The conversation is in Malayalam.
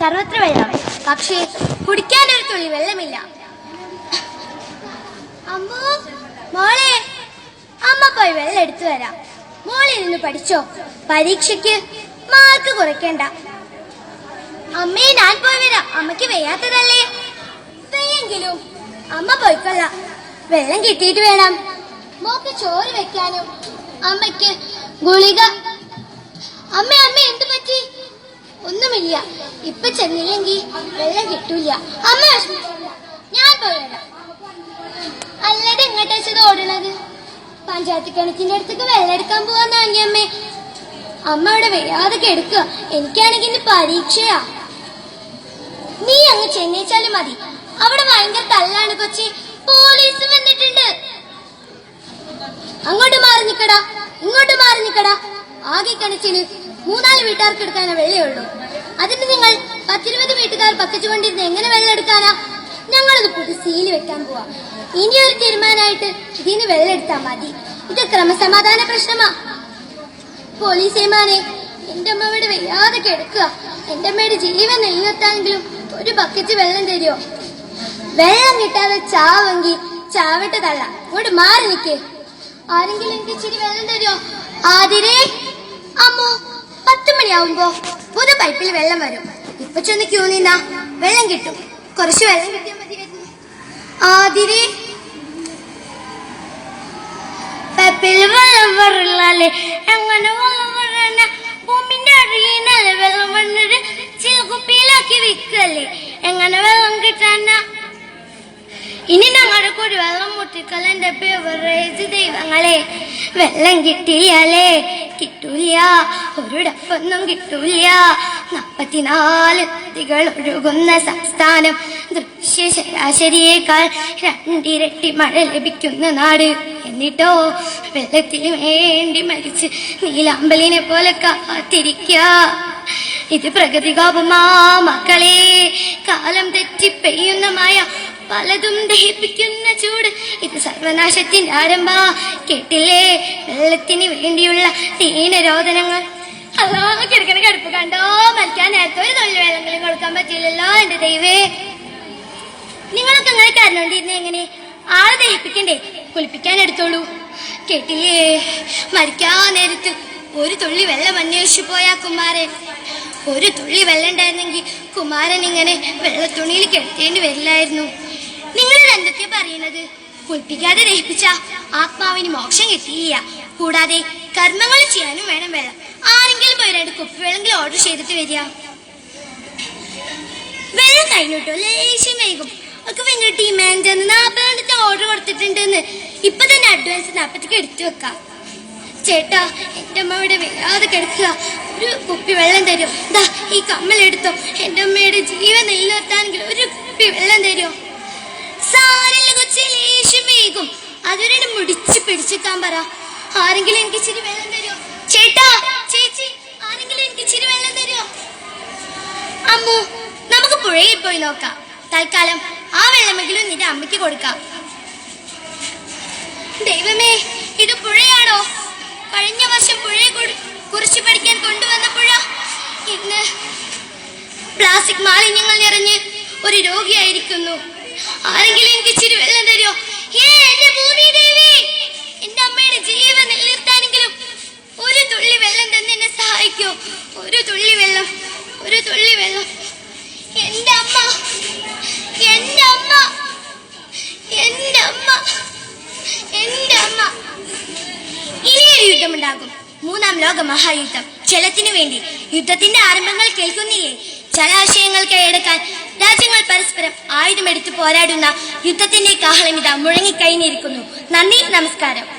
സർവത്ര വെള്ളം പക്ഷേ കുടിക്കാൻ ഒരു തുള്ളി വെള്ളമില്ല. അമ്മോ മോളെ അമ്മ പോയി വെള്ളം എടുത്തു വരാം മോളെ നിന്ന് പഠിച്ചോ. പരീക്ഷയ്ക്ക് മാർക്ക് കുറയ്ക്കണ്ട. അമ്മയെ ഞാൻ പോയി വരാം. അമ്മയ്ക്ക് വയ്യാത്തതല്ലേ? വയ്യെങ്കിലും അമ്മ പോയിക്കൊള്ളാം. വെള്ളം കിട്ടിയിട്ട് വേണം. മോക്ക് ചോറ് വെക്കാനും. അമ്മയ്ക്ക് ഗുളിക. അമ്മ അമ്മ എന്ത് പറ്റി ഒന്നുമില്ല ഇപ്പൊ ചെന്നില്ലെങ്കിൽ വെള്ളം കിട്ടൂല. അമ്മ ഞാൻ പോയി വരാം എങ്ങോട്ടാ വെച്ചത് ഓടണത് പഞ്ചായത്ത് കിണറ്റിന്റെ അടുത്തേക്ക് വെള്ളം എടുക്കാൻ പോവാന്ന് അമ്മേ. അമ്മ അവിടെ വയ്യാതെ കെടുക്കുക എനിക്കാണെങ്കിൽ ഇന്ന് പരീക്ഷയാ. നീ അങ്ങ് ചെന്നൈച്ചാലും മതി. അവിടെ ഭയങ്കര തല്ലാണ് കൊച്ചി. പോലീസ് വന്നിട്ടുണ്ട്. അങ്ങോട്ട് മാറി നിക്കടാ. ഇങ്ങോട്ട് മാറി നിക്കടാ. ആകെ കിണറ്റിന് മൂന്നാൽ വീട്ടുകാർക്ക് എടുക്കാനാ വെള്ളയുള്ളൂ. അതിന് നിങ്ങൾ പത്തിരുപത് വീട്ടുകാർ പക്കച്ചു കൊണ്ടിരുന്ന് എങ്ങനെ വെള്ളം എടുക്കാനാ ഞങ്ങളത് പുതിയ സീൽ വെക്കാൻ പോവാ. ഇനി ഒരു തീരുമാനമായിട്ട് ഇതിന് വെള്ളം എടുത്താ മതി. ഇത് ക്രമസമാധാന പ്രശ്നമാ. പോലീസേമാനെ എന്റെ അമ്മയുടെ വയ്യാതെ കിടക്കുക. എന്റെ അമ്മയുടെ ജീവൻ നിലനിർത്താനെങ്കിലും ഒരു ബക്കറ്റ് വെള്ളം തരുമോ വെള്ളം കിട്ടാതെ ചാവെങ്കിൽ ചാവട്ടെ തള്ള. ഇങ്ങോട്ട് മാറി നിൽക്കേ ആരെങ്കിലും എനിക്ക് ഇച്ചിരി വെള്ളം തരുമോ ആതിരേ അമ്മോ. പത്ത് മണിയാവുമ്പോ പുതു പൈപ്പിൽ വെള്ളം വരും. ഇപ്പൊ ചെന്ന് ക്യൂ നിന്നാ വെള്ളം കിട്ടും. കുറച്ച് വെള്ളം കിട്ടിയാൽ ആതിരേ പൈപ്പിൽ വെള്ളം വരില്ലേ എങ്ങനെ വെള്ളം വരണ ഭൂമിന്റെ അടിയിലല്ലേ വെള്ളം വന്നിട്ട് ചില കുപ്പിയിലാക്കി വിൽക്കല്ലേ എങ്ങനെ വെള്ളം കിട്ടാനാ? ഇനി ഞങ്ങളുടെ കൂടി വെള്ളം മുട്ടിക്കല്ലേ ബിവറേജ് ദൈവങ്ങളെ. വെള്ളം കിട്ടിയാലേ കിട്ടൂല. ഒരു ഡപ്പൊന്നും കിട്ടൂല. നാൽപ്പത്തിനാല് നദികൾ ഒഴുകുന്ന സംസ്ഥാനം ദൃശ്യ ശരാശരിയേക്കാൾ രണ്ടിരട്ടി മഴ ലഭിക്കുന്ന നാട്. എന്നിട്ടോ വെള്ളത്തിന് വേണ്ടി മരിച്ച് നീലാമ്പലിനെ പോലെ കാത്തിരിക്ക. ഇത് പ്രകൃതികോപമാ മക്കളെ. കാലം തെറ്റി പെയ്യുന്ന മഴ പലതും ദഹിപ്പിക്കുന്ന ചൂട്. ഇത് സർവനാശത്തിന്റെ ആരംഭ. കേട്ടില്ലേ വെള്ളത്തിന് വേണ്ടിയുള്ള തീനരോധനങ്ങൾ അല്ലോ കിടക്കണ കിടപ്പ് കണ്ടോ? മരിക്കാൻ നേരത്തെ ഒരു തൊഴിൽ വെള്ളങ്ങളും കൊടുക്കാൻ പറ്റില്ലല്ലോ എന്റെ ദൈവേ. നിങ്ങളൊക്കെ അങ്ങനെ കരഞ്ഞോണ്ടിരുന്ന എങ്ങനെ? ആളെ ദഹിപ്പിക്കണ്ടേ? കുളിപ്പിക്കാൻ എടുത്തോളൂ. കേട്ടില്ലേ മരിക്കാൻ നേരത്ത് ഒരു തുള്ളി വെള്ളം അന്വേഷിച്ചു പോയാ കുമാരൻ ഒരു തുള്ളി വെള്ളം ഉണ്ടായിരുന്നെങ്കിൽ കുമാരൻ ഇങ്ങനെ വെള്ളത്തുണിയിൽ കെട്ടേണ്ടി വരില്ലായിരുന്നു. നിങ്ങൾ എന്തൊക്കെയാ പറയുന്നത് കുളിപ്പിക്കാതെ ദഹിപ്പിച്ച ആത്മാവിന് മോക്ഷം കിട്ടിയില്ല. കൂടാതെ കർമ്മങ്ങൾ ചെയ്യാനും വേണം വെള്ളം ആരെങ്കിലും പോയി രണ്ട് കുപ്പിവെള്ളെങ്കിലും ഓർഡർ ചെയ്തിട്ട് വരിക. വെള്ളം കഴിഞ്ഞിട്ടോ? ലേശം വൈകും. ഒക്കെ ഭയങ്കര ഡിമാൻഡ് ആണ് നാൽപ്പതാമത്തെ ഓർഡർ കൊടുത്തിട്ടുണ്ട് ഇപ്പൊ തന്നെ അഡ്വാൻസ് നാപ്പത്തേക്ക് എടുത്തു വെക്കാം. ചേട്ടാ എന്റെ അമ്മ ഇവിടെ കിടക്കുക. ഒരു കുപ്പി വെള്ളം തരുമോ ദാ ഈ കമ്മൽ എടുത്തോ എന്റെ അമ്മയുടെ ജീവൻ നിലനിർത്താനെങ്കിൽ ഒരു കുപ്പി വെള്ളം അതുവരെ മുടിച്ച് പിടിച്ചിട്ടാൻ പറ. ആരെങ്കിലും എനിക്ക് ഇച്ചിരി വെള്ളം തരുമോ? ചേട്ടാ ചേച്ചി ആരെങ്കിലും എനിക്ക് ഇച്ചിരി വെള്ളം തരുമോ? അമ്മു നമുക്ക് പുഴയിൽ പോയി നോക്കാം. തൽക്കാലം ആ വെള്ളമെങ്കിലും നിന്റെ അമ്മയ്ക്ക് കൊടുക്കാം. ദൈവമേ ഇത് പുഴയാണോ? കഴിഞ്ഞ വർഷം പുഴയെ കുറി- കുറിച്ച് പഠിക്കാൻ കൊണ്ടുവന്ന പുഴ. ഇന്ന് പ്ലാസ്റ്റിക് മാലിന്യങ്ങൾ നിറഞ്ഞ് ഒരു രോഗിയായിരിക്കുന്നു. ആരെങ്കിലും എനിക്ക് ഇച്ചിരി വെള്ളം തരുമോ ഏ എന്റെ ഭൂമി ദേവി എന്റെ അമ്മയുടെ ജീവൻ നിലനിർത്താനെങ്കിലും ഒരു തുള്ളി വെള്ളം തന്നെ എന്നെ സഹായിക്കോ ഒരു തുള്ളി വെള്ളം ഒരു തുള്ളി വെള്ളം എന്റെ അമ്മ എന്റെ അമ്മ എന്റെ അമ്മ എന്റെ അമ്മ ഇനിയൊരു യുദ്ധമുണ്ടാകും മൂന്നാം ലോക മഹായുദ്ധം. ജലത്തിനു വേണ്ടി. യുദ്ധത്തിന്റെ ആരംഭങ്ങൾ കേൾക്കുന്നില്ലേ? ജലാശയങ്ങൾ കൈയടക്കാൻ രാജ്യങ്ങൾ പരസ്പരം ആയുധമെടുത്ത് പോരാടുന്ന യുദ്ധത്തിന്റെ കാഹളം ഇതാ മുഴങ്ങിക്കഴിഞ്ഞിരിക്കുന്നു. നന്ദി നമസ്കാരം.